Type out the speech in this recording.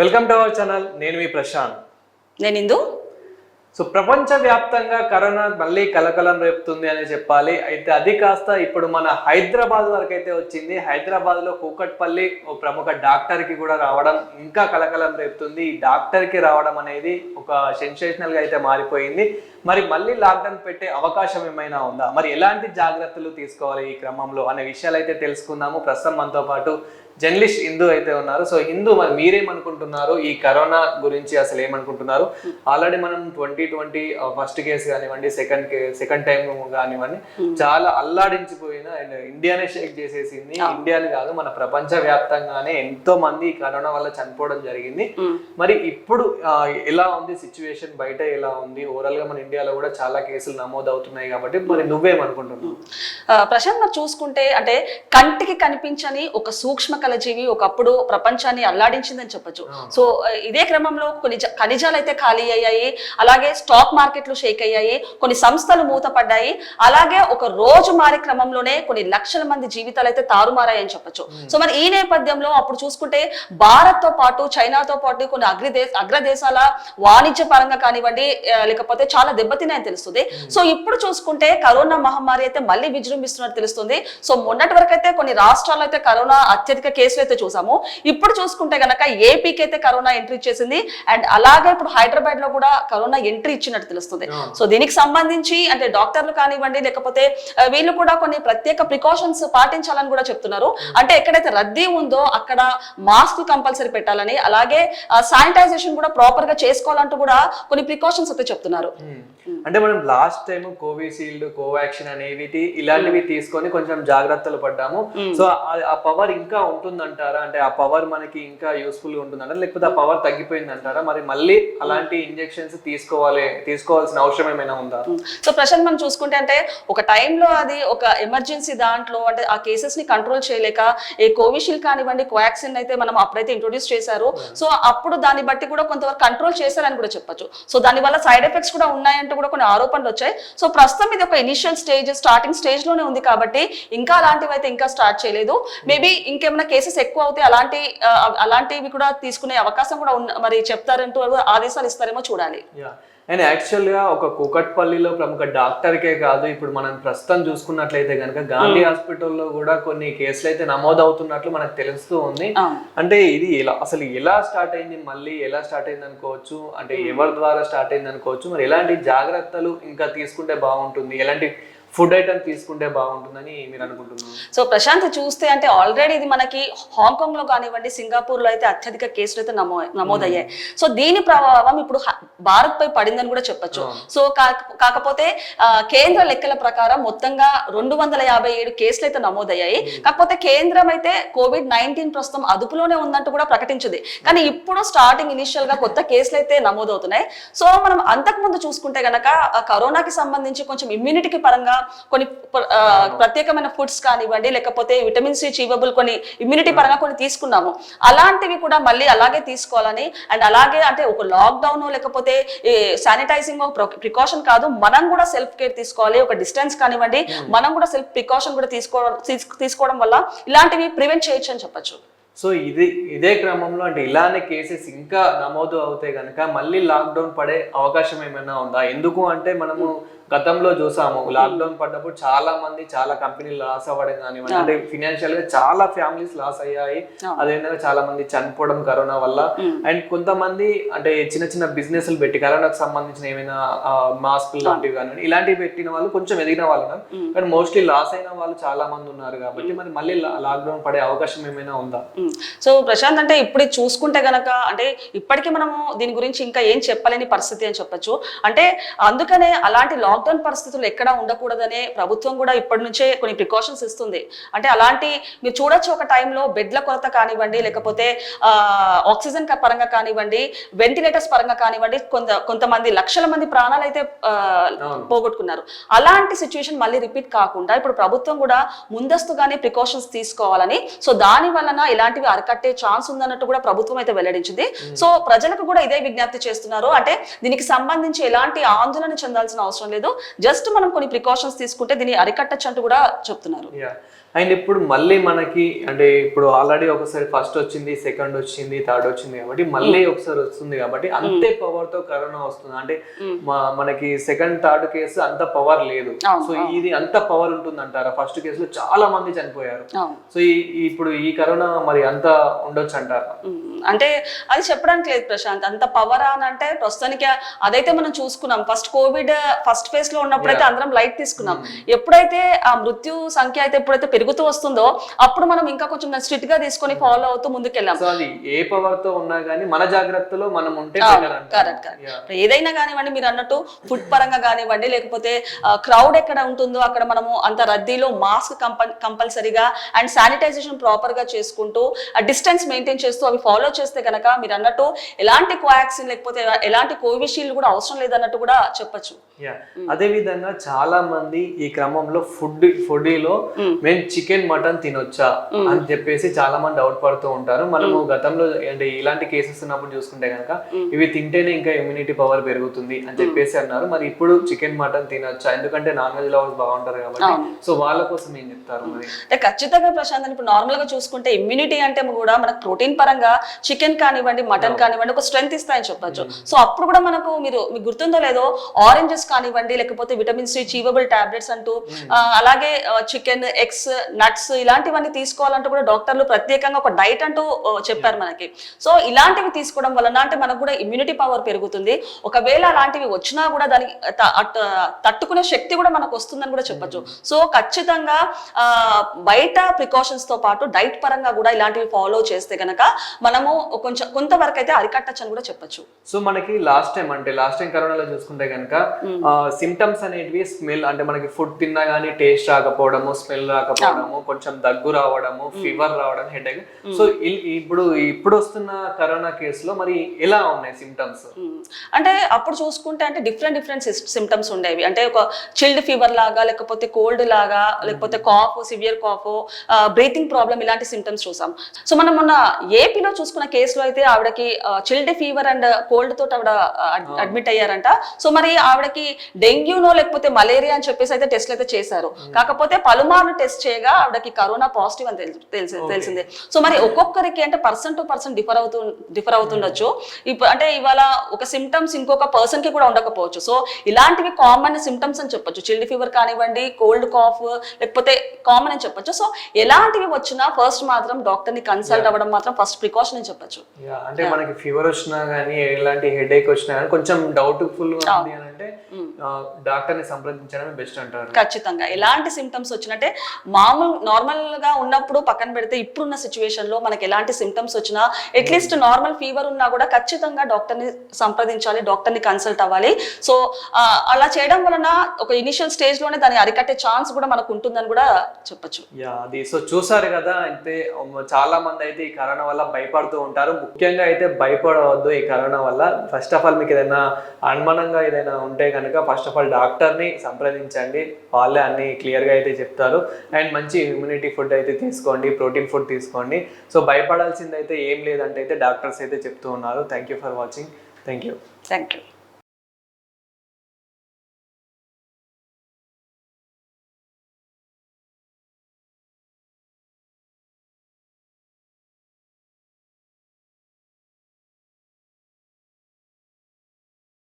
Welcome to our channel నేను మీ ప్రశాంత్. నేను ఇందు. So ప్రపంచవ్యాప్తంగా కరోనా మళ్ళీ కలకలం రేపుతుంది అని చెప్పాలి. అయితే అది కాస్త ఇప్పుడు మన హైదరాబాద్ వరకు అయితే వచ్చింది. హైదరాబాద్లో కూకట్పల్లి ఓ ప్రముఖ డాక్టర్కి కూడా రావడం ఇంకా కలకలం రేపుతుంది. ఈ డాక్టర్కి రావడం అనేది ఒక సెన్సేషనల్గా అయితే మారిపోయింది. మరి మళ్ళీ లాక్డౌన్ పెట్టే అవకాశం ఏమైనా ఉందా? మరి ఎలాంటి జాగ్రత్తలు తీసుకోవాలి ఈ క్రమంలో అనే విషయాలు అయితే తెలుసుకుందాము. ప్రస్తుతం మనతో పాటు జర్నలిస్ట్ హిందూ అయితే ఉన్నారు. సో హిందూ మరి మీరేమనుకుంటున్నారు? ఈ కరోనా గురించి అసలు ఏమనుకుంటున్నారు? ఆల్రెడీ మనం ట్వంటీ ట్వంటీ ఫస్ట్ కేసు కానివ్వండి సెకండ్ సెకండ్ టైం కానివ్వండి చాలా అల్లాడించిపోయిన అండ్ ఇండియానే షేక్ చేసేసింది. ఇండియాని కాదు మన ప్రపంచ వ్యాప్తంగానే ఎంతో మంది ఈ కరోనా వల్ల చనిపోవడం జరిగింది. మరి ఇప్పుడు ఎలా ఉంది సిచ్యువేషన్? బయట ఎలా ఉంది? ఓవరాల్గా మన ఇండియాలో కూడా చాలా కేసులు నమోదు అవుతున్నాయి కాబట్టి మరి నువ్వేమనుకుంటున్నావు? ప్రశాంత్ మరి చూసుకుంటే అంటే కంటికి కనిపించని ఒక సూక్ష్మ కలజీవి ఒకప్పుడు ప్రపంచాన్ని అల్లాడించిందని చెప్పొచ్చు. సో ఇదే క్రమంలో కొన్ని ఖనిజాలు అయితే ఖాళీ అయ్యాయి అలాగే స్టాక్ మార్కెట్లు షేక్ అయ్యాయి కొన్ని సంస్థలు మూతపడ్డాయి అలాగే ఒక రోజు మారే క్రమంలోనే కొన్ని లక్షల మంది జీవితాలు అయితే తారుమారాయని చెప్పొచ్చు. సో మరి ఈ నేపథ్యంలో అప్పుడు చూసుకుంటే భారత్తో పాటు చైనాతో పాటు కొన్ని అగ్రదే అగ్రదేశాల వాణిజ్య పరంగా కానివ్వండి లేకపోతే చాలా దెబ్బతిన్నాయని తెలుస్తుంది. సో ఇప్పుడు చూసుకుంటే కరోనా మహమ్మారి అయితే మళ్ళీ విజృంభిస్తున్నట్టు తెలుస్తుంది. సో మొన్నటి వరకు అయితే కొన్ని రాష్ట్రాల్లో అయితే కరోనా అత్యధిక కేసులు అయితే చూసాము. ఇప్పుడు చూసుకుంటే గనక ఏపీకి అయితే కరోనా ఎంట్రీ ఇచ్చేసింది. అండ్ అలాగే ఇప్పుడు హైదరాబాద్లో కూడా కరోనా ఎంట్రీ ఇచ్చినట్టు తెలుస్తుంది. సో దీనికి సంబంధించి అంటే డాక్టర్లు కానివ్వండి లేకపోతే వీళ్ళు కూడా కొన్ని ప్రత్యేక ప్రికాషన్స్ పాటించాలని కూడా చెప్తున్నారు. అంటే ఎక్కడైతే రద్దీ ఉందో అక్కడ మాస్క్ కంపల్సరీ పెట్టాలని అలాగే శానిటైజేషన్ కూడా ప్రాపర్గా చేసుకోవాలంటూ కూడా కొన్ని ప్రికాషన్స్ అయితే చెప్తున్నారు. అంటే మనం లాస్ట్ టైం కోవిషీల్డ్ కోవాక్సిన్ అనేవి ఇలాంటివి తీసుకొని కొంచెం జాగ్రత్తలు పడ్డాము. సో ఆ- ఆ పవర్ ఇంకా ఉంటుందంటారా అంటే ఆ పవర్ మనకి ఇంకా యూస్ఫుల్గా ఉంటుందంటారా? లేకపోతే ఆ పవర్ తగ్గిపోయింది అంటారా మరి మళ్ళీ అలాంటి ఇంజెక్షన్స్ తీసుకోవాలి తీసుకోవాల్సిన అవసరం ఏమైనా ఉందా? సో ప్రశాంత్ మనం చూసుకుంటే అంటే ఒక టైంలో అది ఒక ఎమర్జెన్సీ దాంట్లో అంటే ఆ కేసెస్ని కంట్రోల్ చేయలేక ఏ కోవిషీల్డ్ కానివ్వండి కోవాక్సిన్ అయితే మనం అప్పుడైతే ఇంట్రొడ్యూస్ చేశారు. సో అప్పుడు దాన్ని బట్టి కూడా కొంతవరకు కంట్రోల్ చేశారని కూడా చెప్పొచ్చు. సో దాని వల్ల సైడ్ ఎఫెక్ట్స్ కూడా ఉన్నాయంటూ కూడా కొన్ని ఆరోపణలు వచ్చాయి. సో ప్రస్తుతం ఇది ఒక ఇనిషియల్ స్టేజ్ స్టార్టింగ్ స్టేజ్లోనే ఉంది కాబట్టి ఇంకా అలాంటివి అయితే ఇంకా స్టార్ట్ చేయలేదు. మేబీ ఇంకేమైనా కేసెస్ ఎక్కువ అవుతే అలాంటి అలాంటివి కూడా తీసుకునే అవకాశం కూడా ఉన్న మరి చెప్తారంటూ ఆదేశాలు ఇస్తారేమో చూడాలి. అండ్ యాక్చువల్గా ఒక కూకట్పల్లిలో ప్రముఖ డాక్టర్కే కాదు ఇప్పుడు మనం ప్రస్తుతం చూసుకున్నట్లయితే కనుక గాంధీ హాస్పిటల్లో కూడా కొన్ని కేసులు అయితే నమోదు అవుతున్నట్లు మనకు తెలుస్తూ ఉంది. అంటే ఇది ఎలా అసలు ఎలా స్టార్ట్ అయింది మళ్ళీ ఎలా స్టార్ట్ అయింది అనుకోవచ్చు అంటే ఎవరి ద్వారా స్టార్ట్ అయింది అనుకోవచ్చు మరి ఎలాంటి జాగ్రత్తలు ఇంకా తీసుకుంటే బాగుంటుంది ఎలాంటి ఫుడ్ ఐటమ్ తీసుకుంటే బాగుంటుందని మీరు అనుకుంటున్నారు? సో ప్రశాంత్ చూస్తే అంటే ఆల్రెడీ ఇది మనకి హాంకాంగ్లో కానివ్వండి సింగపూర్లో అయితే అత్యధిక కేసులు అయితే నమో నమోదయ్యాయి. సో దీని ప్రభావం ఇప్పుడు భారత్ పై పడిందని కూడా చెప్పొచ్చు. సో కా- కాకపోతే కేంద్ర లెక్కల ప్రకారం మొత్తంగా రెండు వందల యాభై ఏడు కేసులు అయితే నమోదయ్యాయి. కాకపోతే కేంద్రం అయితే కోవిడ్ నైన్టీన్ ప్రస్తుతం అదుపులోనే ఉందంటూ కూడా ప్రకటించింది. కానీ ఇప్పుడు స్టార్టింగ్ ఇనిషియల్గా కొత్త కేసులు అయితే నమోదవుతున్నాయి. సో మనం అంతకు ముందు చూసుకుంటే గనక కరోనాకి సంబంధించి కొంచెం ఇమ్యూనిటీకి పరంగా కొన్ని ప్రత్యేకమైన ఫుడ్స్ కానివ్వండి లేకపోతే విటమిన్ సి చీవబుల్ కొన్ని ఇమ్యూనిటీ పరంగా కొన్ని తీసుకున్నాము. అలాంటివి కూడా మళ్ళీ అలాగే తీసుకోవాలని అండ్ అలాగే అంటే ఒక లాక్డౌన్ లేకపోతే శానిటైజింగ్ ప్రికాషన్ కాదు మనం కూడా సెల్ఫ్ కేర్ తీసుకోవాలి ఒక డిస్టెన్స్ కానివ్వండి మనం కూడా సెల్ఫ్ ప్రికాషన్ కూడా తీసుకోవడం తీస్- తీసుకోవడం వల్ల ఇలాంటివి ప్రివెంట్ చేయొచ్చు అని చెప్పొచ్చు. సో ఇది ఇదే క్రమంలో అంటే ఇలానే కేసెస్ ఇంకా నమోదు అవుతే కనుక మళ్ళీ లాక్డౌన్ పడే అవకాశం ఏమైనా ఉందా? ఎందుకు అంటే మనము గతంలో చూసాము లాక్డౌన్ పడ్డప్పుడు చాలా మంది చాలా కంపెనీలు లాస్ అవ్వడం కానివ్వండి అంటే ఫినాన్షియల్గా చాలా ఫ్యామిలీస్ లాస్ అయ్యాయి. అదేవిధంగా చాలా మంది చనిపోవడం కరోనా వల్ల. అండ్ కొంతమంది అంటే చిన్న చిన్న బిజినెస్లు పెట్టి కరోనాకు సంబంధించిన ఏమైనా మాస్క్ లాంటివి కానివ్వండి ఇలాంటివి పెట్టిన వాళ్ళు కొంచెం ఎదిగిన వాళ్ళు కానీ మోస్ట్లీ లాస్ అయిన వాళ్ళు చాలా మంది ఉన్నారు కాబట్టి మరి మళ్ళీ లాక్డౌన్ పడే అవకాశం ఏమైనా ఉందా. సో ప్రశాంత్ అంటే ఇప్పుడు చూసుకుంటే గనక అంటే ఇప్పటికీ మనము దీని గురించి ఇంకా ఏం చెప్పలేని పరిస్థితి అని చెప్పొచ్చు. అంటే అందుకనే అలాంటి లాక్డౌన్ పరిస్థితులు ఎక్కడా ఉండకూడదనే ప్రభుత్వం కూడా ఇప్పటి నుంచే కొన్ని ప్రికాషన్స్ ఇస్తుంది. అంటే అలాంటి మీరు చూడొచ్చు ఒక టైంలో బెడ్ల కొరత కానివ్వండి లేకపోతే ఆక్సిజన్ పరంగా కానివ్వండి వెంటిలేటర్స్ పరంగా కానివ్వండి కొంత కొంతమంది లక్షల మంది ప్రాణాలు అయితే పోగొట్టుకున్నారు. అలాంటి సిచ్యువేషన్ మళ్ళీ రిపీట్ కాకుండా ఇప్పుడు ప్రభుత్వం కూడా ముందస్తుగానే ప్రికాషన్స్ తీసుకోవాలని సో దాని వలన ఇలాంటివి అరికట్టే ఛాన్స్ ఉందన్నట్టు కూడా ప్రభుత్వం అయితే వెల్లడించింది. సో ప్రజలకు కూడా ఇదే విజ్ఞప్తి చేస్తున్నారు. అంటే దీనికి సంబంధించి ఎలాంటి ఆందోళన చెందాల్సిన అవసరం లేదు. జస్ట్ మనం కొన్ని ప్రికాషన్స్ తీసుకుంటే దీన్ని అరికట్టచ్చు అంటూ కూడా చెప్తున్నారు. అండ్ ఇప్పుడు మళ్ళీ మనకి అంటే ఇప్పుడు ఆల్రెడీ ఒకసారి ఫస్ట్ వచ్చింది సెకండ్ వచ్చింది థర్డ్ వచ్చింది కాబట్టి మళ్ళీ ఒకసారి వస్తుంది కాబట్టి అంతే పవర్తో కరోనా వస్తుంది. అంటే మా- మనకి సెకండ్ థర్డ్ కేసు అంత పవర్ లేదు. సో ఇది అంత పవర్ ఉంటుంది అంటారా ఫస్ట్ కేసులో చాలా మంది చనిపోయారు. సో ఈ ఇప్పుడు ఈ కరోనా మరి అంత ఉండొచ్చు అంటారా అంటే అది చెప్పడానికి లేదు ప్రశాంత్. అంత పవర్ అని అంటే ప్రస్తుతానికి అదైతే మనం చూసుకున్నాం. ఫస్ట్ కోవిడ్ ఫస్ట్ ఫేజ్లో ఉన్నప్పుడు అయితే అందరం లైట్ తీసుకున్నాం. ఎప్పుడైతే ఆ మృత్యు సంఖ్య అయితే ఎప్పుడైతే పెరుగుతూ వస్తుందో అప్పుడు మనం ఇంకా కొంచెం స్ట్రిక్ట్గా తీసుకొని ఫాలో అవుతూ ముందుకెళ్ళాం. ఏ పవర్తో ఉన్నా గానీ మన జాగ్రత్తలో మనం ఉంటే. Correct correct. ఏదైనా కానివ్వండి మీరు అన్నట్టు ఫుడ్ పరంగా కానివ్వండి లేకపోతే క్రౌడ్ ఎక్కడ ఉంటుందో అక్కడ మనము అంత రద్దీలో మాస్క్ కంపల్సరీగా అండ్ శానిటైజేషన్ ప్రాపర్గా చేసుకుంటూ డిస్టెన్స్ మెయింటైన్ చేస్తూ అవి ఫాలో చేస్తే గనక మీరు అన్నట్టు ఎలాంటి కోవాక్సిన్ లేకపోతే ఎలాంటి కోవిషీల్డ్ కూడా అవసరం లేదన్నట్టు కూడా చెప్పొచ్చు. అదే విధంగా చాలా మంది ఈ క్రమంలో ఫుడ్ ఫుడీలో మేము చికెన్ మటన్ తినొచ్చా? అని చెప్పేసి చాలా మంది డౌట్ పడుతూ ఉంటారు. మనము గతంలో అంటే ఇలాంటి కేసెస్ ఉన్నప్పుడు చూసుకుంటే కనుక ఇవి తింటేనే ఇంకా ఇమ్యూనిటీ పవర్ పెరుగుతుంది అని చెప్పేసి అన్నారు. మరి ఇప్పుడు చికెన్ మటన్ తినొచ్చా? ఎందుకంటే నాన్ వెజ్ లవర్స్ బాగుంటారు కాబట్టి. సో వాళ్ళ కోసం ఏం చెప్తారు మరి? అంటే ఖచ్చితంగా ప్రశాంత్ ఇప్పుడు నార్మల్గా చూసుకుంటే ఇమ్యూనిటీ అంటే కూడా మనకు ప్రోటీన్ పరంగా చికెన్ కానివ్వండి మటన్ కానివ్వండి ఒక స్ట్రెంత్ ఇస్తాయని చెప్పొచ్చు. సో అప్పుడు కూడా మనకు మీరు మీకు గుర్తుందో లేదో ఆరెంజెస్ కానివ్వండి లేకపోతే విటమిన్ సి చీవబుల్ టాబ్లెట్స్ అంటూ అలాగే చికెన్ ఎగ్స్ నట్స్ ఇలాంటివన్నీ తీసుకోవాలంటూ కూడా డాక్టర్లు ప్రత్యేకంగా ఒక డైట్ అంటూ చెప్పారు మనకి. సో ఇలాంటివి తీసుకోవడం వలన అంటే మనకు కూడా ఇమ్యూనిటీ పవర్ పెరుగుతుంది. ఒకవేళ అలాంటివి వచ్చినా కూడా దానికి తట్టుకునే శక్తి కూడా మనకు వస్తుందని కూడా చెప్పొచ్చు. సో ఖచ్చితంగా బయట ప్రికాషన్స్తో పాటు డైట్ పరంగా కూడా ఇలాంటివి ఫాలో చేస్తే గనక మనము కొంచెం కొంతవరకు అయితే అరికట్టచ్చు అని కూడా చెప్పొచ్చు. సో మనకి లాస్ట్ టైం అంటే లాస్ట్ టైం కరోనాలో చూసుకుంటే కనుక సిమ్టమ్స్ అనేటివి స్మెల్ అంటే మనకి ఫుడ్ తిన్నా గానీ టేస్ట్ రాకపోవడము స్మెల్ రాకపోవడము కొంచెం దగ్గు రావడము ఫీవర్ రావడం హెడేక్ సో ఇప్పుడు ఇప్పుడు వస్తున్న కరోనా కేసులో మరి ఎలా ఉన్నాయి సిమ్టమ్స్. అంటే అప్పుడు చూసుకుంటే అంటే డిఫరెంట్ డిఫరెంట్ సిమ్టమ్స్ ఉండేవి. అంటే ఒక చిల్డ్ ఫీవర్ లాగా లేకపోతే కోల్డ్ లాగా లేకపోతే cough severe cough breathing problem ఇలాంటి సిమ్టమ్స్ చూసాం. సో మనం మొన్న ఏపీలో చూసుకున్న కేసులో అయితే ఆవిడకి చిల్డ్ ఫీవర్ అండ్ కోల్డ్ తోటి ఆవిడ అడ్మిట్ అయ్యారంట. సో మరి ఆవిడకి డెంగ్యూనో లేకపోతే మలేరియా అని చెప్పేసి అయితే టెస్ట్లు అయితే చేశారు. కాకపోతే పలుమార్లు టెస్ట్ చేయగా ఆవిడకి కరోనా పాజిటివ్ అని తెలుసు తెలిసి తెలిసిందే. సో మరి ఒక్కొక్కరికి అంటే పర్సన్ టు పర్సన్ డిఫర్ అవుతూ డిఫర్ అవుతుండొచ్చు. ఇప్పుడు అంటే ఇవాళ ఒక సిమ్టమ్స్ ఇంకొక పర్సన్కి కూడా ఉండకపోవచ్చు. సో ఇలాంటివి కామన్ సిమ్టమ్స్ అని చెప్పొచ్చు. చిల్డ్ ఫీవర్ కానివ్వండి కోల్డ్ కాఫ్ లేకపోతే కామన్ అని చెప్పొచ్చు. సో ఎలాంటివి వచ్చినా ఫస్ట్ మాత్రం డాక్టర్ని కన్సల్ట్ అవ్వడం మాత్రం ఫస్ట్ ప్రికాషన్ అని చెప్పొచ్చు. అంటే మనకి ఫీవర్ వచ్చినా గానీ ఎలాంటి హెడేక్ వచ్చినా కానీ కొంచెం డౌట్ఫుల్ ఉంది అని అంటే డాక్టర్ని సంప్రదించడమే బెస్ట్ అంటారు. ఖచ్చితంగా. ఎలాంటి సిమ్టమ్స్ వచ్చినట్టే మామూలు నార్మల్గా ఉన్నప్పుడు పక్కన పెడితే ఇప్పుడున్న సిచ్యువేషన్లో మనకి ఎలాంటి సిమ్టమ్స్ వచ్చినా అట్లీస్ట్ నార్మల్ ఫీవర్ ఉన్నా కూడా ఖచ్చితంగా డాక్టర్ని సంప్రదించాలి డాక్టర్ని కన్సల్ట్ అవ్వాలి సో అలా చేయడం వలన ఒక ఇనిషియల్ స్టేజ్లోనే దాన్ని అరికట్టే ఛాన్స్ కూడా మనకు ఉంటుందని కూడా చెప్పొచ్చు. యా అది. సో చూసారు కదా అయితే చాలా మంది అయితే ఈ కరోనా వల్ల భయపడుతూ ఉంటారు. ముఖ్యంగా అయితే భయపడవద్దు ఈ కరోనా వల్ల. ఫస్ట్ ఆఫ్ ఆల్ మీకు ఏదైనా అనుమానంగా ఏదైనా ఉంటే కనుక ఫస్ట్ ఆఫ్ ఆల్ డాక్టర్ని సంప్రదించండి. వాళ్ళే అన్ని క్లియర్గా అయితే చెప్తారు. అండ్ మంచి ఇమ్యూనిటీ ఫుడ్ అయితే తీసుకోండి ప్రోటీన్ ఫుడ్ తీసుకోండి. సో భయపడాల్సింది అయితే ఏం లేదంటే అయితే డాక్టర్స్ అయితే చెప్తూ ఉన్నారు. Thank you for watching thank you thank you